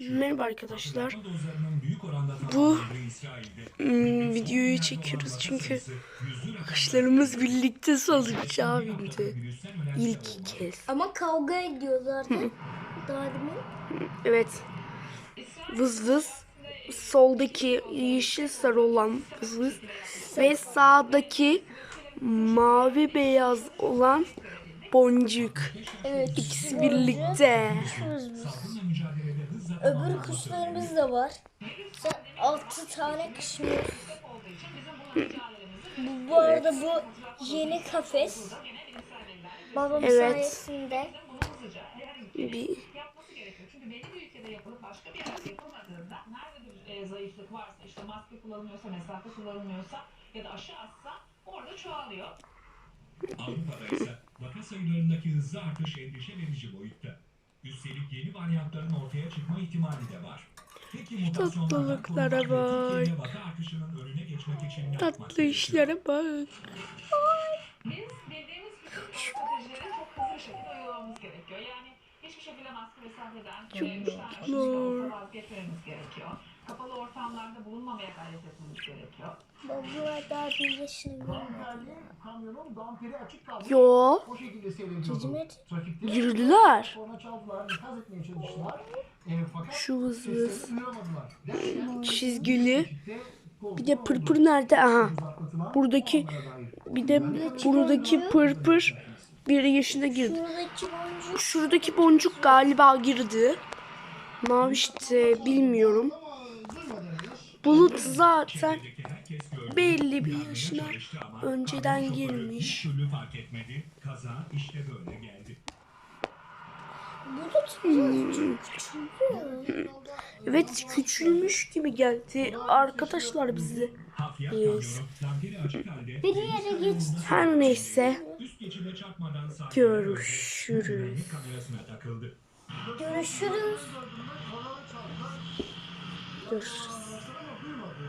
Merhaba arkadaşlar. Bu hmm, videoyu çekiyoruz çünkü kuşlarımız birlikte salıncaya bindi. İlk kez. Ama kavga ediyorlardı. Daha demin. Evet. Vız vız. Soldaki yeşil sarı olan vız vız. Ve sağdaki mavi beyaz olan boncuk. Evet. İkisi birlikte. Biz. Öbür kuşlarımız da var. Sen altı tane kuşumuz. Bu, bu arada bu yeni kafes. Babam Evet. sayesinde. Bir Çünkü belli bir ülkede yapılıp başka bir yerde yapılmadığında nerede bir zayıflık varsa işte maske kullanılmıyorsa, mesafe kullanılmıyorsa ya da aşı azsa orada çoğalıyor. Avrupa'da ise vaka sayılarındaki hızlı artış endişe verici boyutta. Üstelik yeni varyantların ortaya çıkma ihtimali de var. Peki Tatlılıklara bak. Türkiye'de vaka artışının önüne geçmek için ne yapmak tatlı işlere bak. Biz bildiğimiz bütün stratejileri çok hızlı bir şekilde uygulamamız gerekiyor. Yani hiçbir şekilde maske mesafeden Çok vazgeçmemiz gerekiyor. Kapalı ortamlarda bulunmamaya gayret etmemiz gerekiyor. Babam daha bir yaşına girmedi. Damperli kamyonun damperi açık kaldı. Yo. O şekilde seyrediyordu. Trafikte Yürüdüler. Sonra çaldılar, ikaz etmeye çalıştılar. E, fakat Şu seslerini. Derken Çizgili. trafikte Bir de pırpır nerede? Aha. uzaklatılan Buradaki bir de buradaki pırpır bir yaşına girdi. Şuradaki boncuk Şuradaki boncuk galiba girdi. Mavi işte bilmiyorum. Bulut zaten belli bir yaşına önceden girmiş. Bulut. Evet küçülmüş gibi geldi arkadaşlar açık halde Bir yere geçti. Her neyse Görüşürüz. Görüşürüz. Görüşürüz.